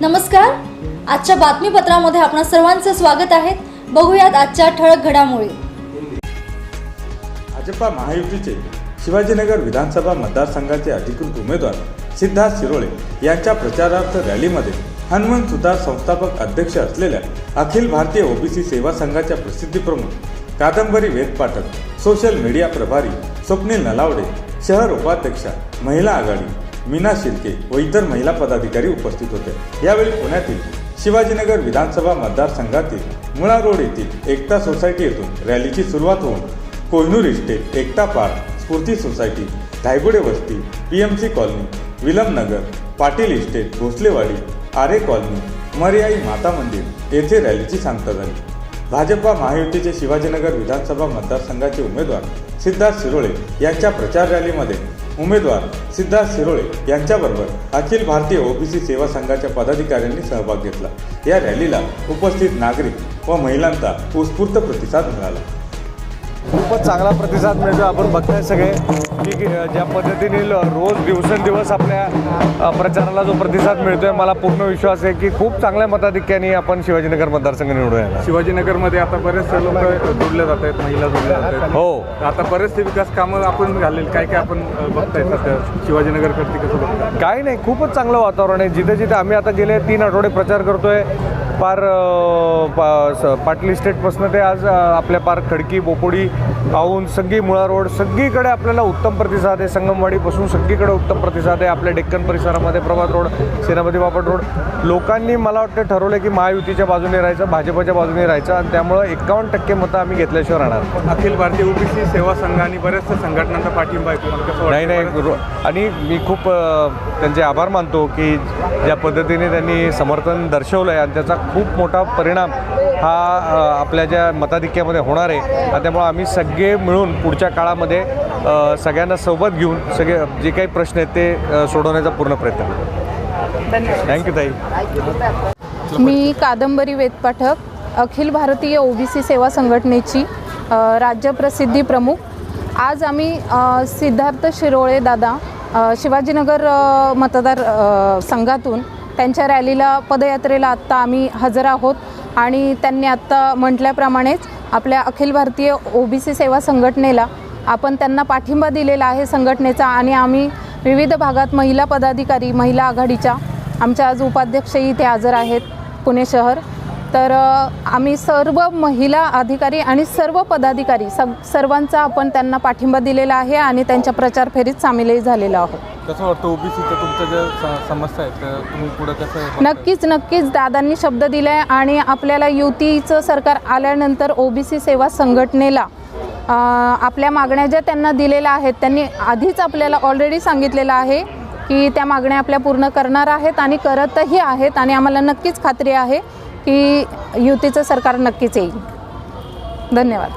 नमस्कार. आजच्या बातमीपत्रामध्ये आपणा सर्वांचं स्वागत आहे. बघूयात आजच्या ठळक घडामोडी. भाजपा महायुतीचे शिवाजीनगर विधानसभा मतदारसंघाचे अधिकृत उमेदवार सिद्धार्थ शिरोळे यांच्या प्रचारार्थ रॅलीमध्ये हनुमान सुतार संस्थापक अध्यक्ष असलेल्या अखिल भारतीय ओबीसी सेवा संघाच्या प्रसिद्धीप्रमुख कादंबरी वेद पाठक सोशल मीडिया प्रभारी स्वप्नील नलावडे शहर उपाध्यक्षा महिला आघाडी मीना शिर्के व इतर महिला पदाधिकारी उपस्थित होते. यावेळी पुण्यातील शिवाजीनगर विधानसभा मतदारसंघातील मुळा रोड येथील एकता सोसायटी येथून रॅलीची सुरुवात होऊन Kohinoor estate Ekta park Sphurti society Dhaygude वस्ती पी एम सी कॉलनी विलमनगर पाटील इस्टेट भोसलेवाडी आरे कॉलनी मर्याई माता मंदिर येथे रॅलीची सांगता झाली. भाजपा महायुतीचे शिवाजीनगर विधानसभा मतदारसंघाचे उमेदवार सिद्धार्थ शिरोळे यांच्या प्रचार रॅलीमध्ये उमेदवार सिद्धार्थ शिरोळे यांच्याबरोबर अखिल भारतीय ओबीसी सेवा संघाच्या पदाधिकाऱ्यांनी सहभाग घेतला. या रॅलीला उपस्थित नागरिक व महिलांचा उत्स्फूर्त प्रतिसाद मिळाला. खूपच चांगला प्रतिसाद मिळतो. आपण बघताय सगळे की ज्या पद्धतीने रोज दिवसेंदिवस आपल्या प्रचाराला जो प्रतिसाद मिळतोय मला पूर्ण विश्वास आहे की खूप चांगल्या मताधिक्याने आपण शिवाजीनगर मतदारसंघ निवडून येणार. शिवाजीनगरमध्ये आता बरेचसे लोक जोडले जात आहेत महिला जोडल्या जात आहेत. हो. आता बरेचसे विकास कामं आपण घालेल काय काय आपण बघताय सध्या शिवाजीनगरकडती कसं बघताय? काही नाही खूपच चांगलं वातावरण आहे. जिथे जिथे आम्ही आता गेले तीन आठवडे प्रचार करतोय. पार पाटील इस्टेटपासून ते आज आपल्या पार खडकी बोपोडी औंध सगळी मुळा रोड सगळीकडे आपल्याला उत्तम प्रतिसाद आहे. संगमवाडीपासून सगळीकडे उत्तम प्रतिसाद आहे. आपल्या डेक्कन परिसरामध्ये प्रभात रोड सेनापती बापट रोड. लोकांनी मला वाटतं ठरवलं की महायुतीच्या बाजूने राहायचं भाजपच्या बाजूने राहायचं आणि त्यामुळं एकावन्न टक्के मतं आम्ही घेतल्याशिवाय राहणार अखिल भारतीय ओबीसी सेवा संघ आणि बऱ्याचशा संघटनांचा पाठिंबा आहे. नाही नाही. आणि मी खूप त्यांचे आभार मानतो की ज्या पद्धतीने त्यांनी समर्थन दर्शवलं आहे आणि त्याचा खूप मोठा परिणाम हा आपल्या ज्या मताधिक्यामध्ये होणार आहे. त्यामुळे आम्ही सगळे मिळून पुढच्या काळामध्ये सगळ्यांना सोबत घेऊन सगळे जे काही प्रश्न आहेत ते सोडवण्याचा पूर्ण प्रयत्न करू. थँक्यू ताई. मी कादंबरी वेदपाठक अखिल भारतीय ओबीसी सेवा संघटनेची अ, राज्यप्रसिद्धी प्रमुख. आज आम्ही सिद्धार्थ शिरोळे दादा शिवाजीनगर मतदार संघातून त्यांच्या रॅलीला पदयात्रेला आत्ता आम्ही हजर आहोत. आणि त्यांनी आत्ता म्हटल्याप्रमाणेच आपल्या अखिल भारतीय ओबीसी सेवा संघटनेला आपण त्यांना पाठिंबा दिलेला आहे संघटनेचा आणि आम्ही विविध भागात महिला पदाधिकारी महिला आघाडीच्या आमच्या आज उपाध्यक्षही इथे हजर आहेत पुणे शहर. तर आम्ही सर्व महिला अधिकारी आणि सर्व पदाधिकारी सग सर्वांचा आपण त्यांना पाठिंबा दिलेला आहे आणि त्यांच्या प्रचार फेरीत सामीलही झालेलो आहोत. कसं वाटतं ओबीसीचं? तुमच्या ज्या समस्या आहेत त्या तुम्ही पुढं कसं नक्कीच नक्कीच. दादांनी शब्द दिला आहे आणि आपल्याला युतीचं सरकार आल्यानंतर ओबीसी सेवा संघटनेला आपल्या मागण्या ज्या त्यांना दिलेल्या आहेत त्यांनी आधीच आपल्याला ऑलरेडी सांगितलेलं आहे की त्या मागण्या आपल्या पूर्ण करणार आहेत आणि करतही आहेत आणि आम्हाला नक्कीच खात्री आहे की युतीचं सरकार नक्कीच येईल. धन्यवाद.